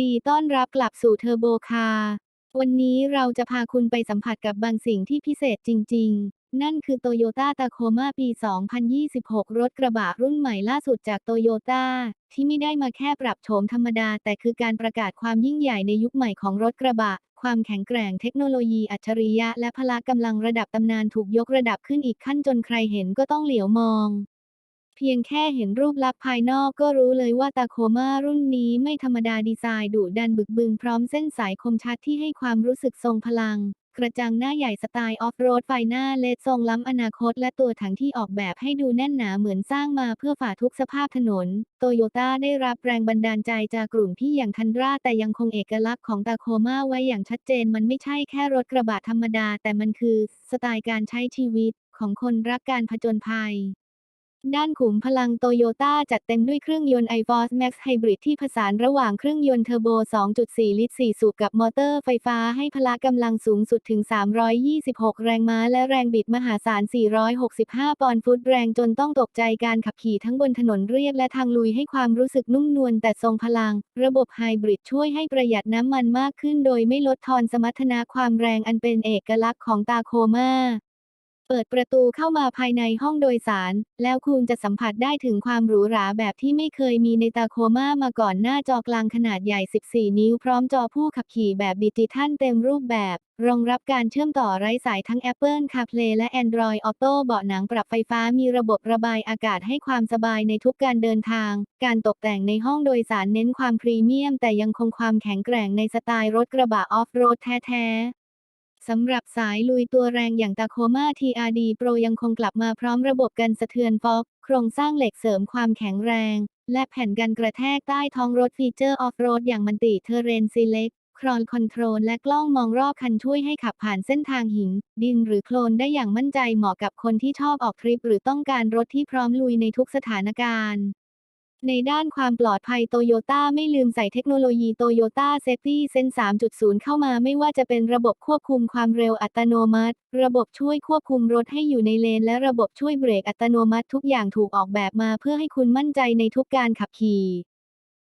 ดีต้อนรับกลับสู่เทอร์โบคาร์วันนี้เราจะพาคุณไปสัมผัสกับบางสิ่งที่พิเศษจริง ๆ นั่นคือ Toyota Tacoma ปี 2026 รถกระบะรุ่นใหม่ล่าสุดจากโตโยต้าที่ไม่ได้มาแค่ปรับโฉมธรรมดา แต่คือการประกาศความยิ่งใหญ่ในยุคใหม่ของรถกระบะ ความแข็งแกร่งเทคโนโลยีอัจฉริยะและพละกำลังระดับตำนานถูกยกระดับขึ้นอีกขั้นจนใครเห็นก็ต้องเหลียวมอง เพียงแค่เห็นรูปลักษณ์ภายนอกก็รู้เลยว่าตาโคมารุ่นนี้ไม่ธรรมดาดีไซน์ดุดันบึกบึนพร้อมเส้นสายคมชัดที่ให้ความรู้สึกทรงพลัง กระจังหน้าใหญ่สไตล์ออฟโรดไฟหน้าเลดทรงล้ำอนาคต และตัวถังที่ออกแบบให้ดูแน่นหนาเหมือนสร้างมาเพื่อฝ่าทุกสภาพถนน โตโยต้าได้รับแรงบันดาลใจจากกลุ่มพี่อย่างทันดราแต่ยังคงเอกลักษณ์ของตาโคมาไว้อย่างชัดเจนมันไม่ใช่แค่รถกระบะธรรมดา แต่มันคือ สไตล์การใช้ชีวิตของคนรักการผจญภัย ด้านขุมพลังโตโยต้าจัดเต็มด้วยเครื่องยนต์ iForce Max Hybrid ที่ผสานระหว่างเครื่องยนต์เทอร์โบ 2.4 ลิตร 4 สูบกับมอเตอร์ไฟฟ้าให้พละกำลังสูงสุดถึง 326 แรงม้าและแรงบิดมหาศาล 465 ปอนด์ฟุตแรงจนต้องตกใจการขับขี่ทั้งบนถนนเรียบและทางลุยให้ความรู้สึกนุ่มนวลแต่ทรงพลัง ระบบไฮบริดช่วยให้ประหยัดน้ำมันมากขึ้นโดยไม่ลดทอนสมรรถนะความแรงอันเป็นเอกลักษณ์ของตาโคมา เปิดประตูเข้ามาภายในห้องโดยสาร แล้วคุณจะสัมผัสได้ถึงความหรูหราแบบที่ไม่เคยมีในตาโคม่ามาก่อนหน้าจอกลางขนาดใหญ่ 14 นิ้ว พร้อมจอผู้ขับขี่แบบดิจิทัลเต็มรูปแบบ รองรับการเชื่อมต่อไร้สายทั้ง Apple CarPlay และ Android Auto เบาะหนังปรับไฟฟ้ามีระบบระบายอากาศให้ความสบายในทุกการเดินทาง การตกแต่งในห้องโดยสารเน้นความพรีเมียม แต่ยังคงความแข็งแกร่งในสไตล์รถกระบะออฟโรดแท้ๆ สำหรับสายลุยตัวแรงอย่างตาโคมา TRD Pro ยังคงกลับมาพร้อมระบบกันสะเทือนฟอก โครงสร้างเหล็กเสริมความแข็งแรง และแผ่นกันกระแทกใต้ท้องรถฟีเจอร์ออฟโรดอย่างมันติเทเรนซีเล็กครอนคอนโทรลและกล้องมองรอบคันช่วยให้ขับผ่านเส้นทางหิน ดินหรือโคลนได้อย่างมั่นใจเหมาะกับคนที่ชอบออกทริปหรือต้องการรถที่พร้อมลุยในทุกสถานการณ์ ในด้านความปลอดภัยโตโยต้าไม่ลืมใส่เทคโนโลยีโตโยต้าเซฟตี้เซน3.0 เข้ามาไม่ว่าจะเป็นระบบควบคุมความเร็วอัตโนมัติ ระบบช่วยควบคุมรถให้อยู่ในเลน และระบบช่วยเบรกอัตโนมัติทุกอย่างถูกออกแบบมาเพื่อให้คุณมั่นใจในทุกการขับขี่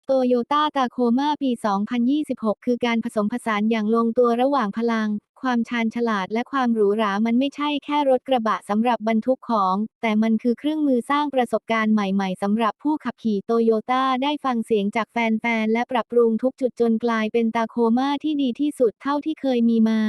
โตโยต้าตาโคมาปี 2026 คือการผสมผสานอย่างลงตัวระหว่างพลัง ความชาญฉลาดและความหรูหรา มันไม่ใช่แค่รถกระบะสำหรับบรรทุกของ แต่มันคือเครื่องมือสร้างประสบการณ์ใหม่ๆสำหรับผู้ขับขี่โตโยต้าได้ฟังเสียงจากแฟนๆ และปรับปรุงทุกจุดจนกลายเป็นตาโคมาที่ดีที่สุดเท่าที่เคยมีมา